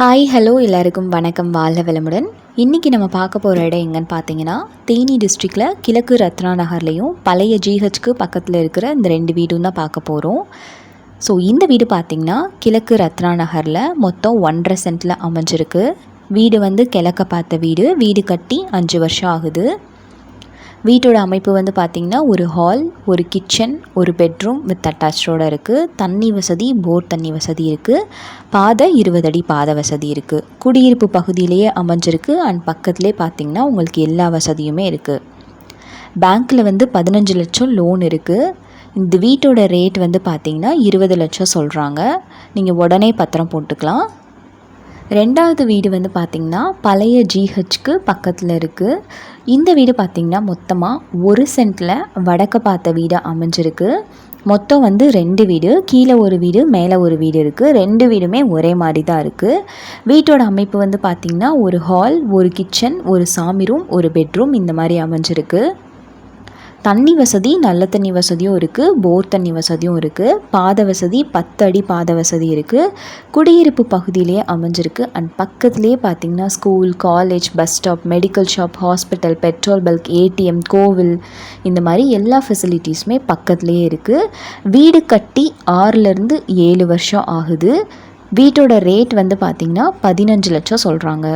Hi hello எல்லாருக்கும் வணக்கம். வாழ்க வளமுடன். இன்றைக்கி நம்ம பார்க்க போகிற இடம் எங்கன்னு பார்த்தீங்கன்னா தேனி டிஸ்ட்ரிக்டில் கிழக்கு ரத்னா நகர்லேயும் பழைய ஜிஹெச்க்கு பக்கத்தில் இருக்கிற இந்த ரெண்டு வீடும் தான் பார்க்க போகிறோம் ஸோ இந்த வீடு பார்த்திங்கன்னா கிழக்கு ரத்னா நகரில் மொத்தம் ஒன்றரை சென்ட்டில் அமைஞ்சிருக்கு. வீடு வந்து கிழக்க பார்த்த வீடு. வீடு கட்டி அஞ்சு வருஷம் ஆகுது. வீட்டோட அமைப்பு வந்து பார்த்திங்கன்னா ஒரு ஹால் ஒரு கிச்சன் ஒரு பெட்ரூம் வித் அட்டாச்சோடு இருக்குது தண்ணி வசதி போர் தண்ணி வசதி இருக்குது பாதை இருபது அடி பாதை வசதி இருக்குது குடியிருப்பு பகுதியிலேயே அமைஞ்சிருக்கு. அண்ட் பக்கத்துலேயே பார்த்திங்கன்னா உங்களுக்கு எல்லா வசதியுமே இருக்குது பேங்க்கில் வந்து பதினஞ்சு லட்சம் லோன் இருக்குது இந்த வீட்டோட ரேட் வந்து பார்த்திங்கன்னா இருபது லட்சம் சொல்கிறாங்க நீங்கள் உடனே பத்திரம் போட்டுக்கலாம். ரெண்டாவது வீடு வந்து பார்த்திங்கன்னா பழைய ஜிஹெச்க்கு பக்கத்தில் இருக்குது இந்த வீடு பார்த்திங்கன்னா மொத்தமாக ஒரு சென்ட்டில் வடக்க பார்த்த வீடு அமைஞ்சிருக்கு. மொத்தம் வந்து ரெண்டு வீடு கீழே ஒரு வீடு மேலே ஒரு வீடு இருக்குது ரெண்டு வீடுமே ஒரே மாதிரி தான் இருக்குது வீட்டோட அமைப்பு வந்து பார்த்திங்கன்னா ஒரு ஹால் ஒரு கிச்சன் ஒரு சாமி ரூம் ஒரு பெட்ரூம் இந்த மாதிரி அமைஞ்சிருக்கு. தண்ணி வசதி நல்ல தண்ணி வசதியும் இருக்குது போர் தண்ணி வசதியும் இருக்குது பாத வசதி பத்து அடி பாத வசதி இருக்குது குடியிருப்பு பகுதியிலே அமைஞ்சிருக்கு. அண்ட் பக்கத்துலேயே பார்த்திங்கன்னா school college bus stop medical shop hospital petrol bulk ATM கோவில் இந்த மாதிரி எல்லா ஃபெசிலிட்டிஸுமே பக்கத்துலேயே இருக்குது வீடு கட்டி ஆறுலேருந்து ஏழு வருஷம் ஆகுது. வீட்டோட ரேட் வந்து பார்த்திங்கன்னா பதினஞ்சு லட்சம் சொல்கிறாங்க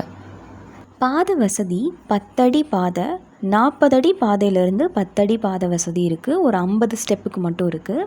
பாத வசதி பத்தடி பாதை நாற்பது அடி பாதையிலேருந்து பத்தடி பாதை வசதி இருக்குது ஒரு ஐம்பது ஸ்டெப்புக்கு மட்டும் இருக்குது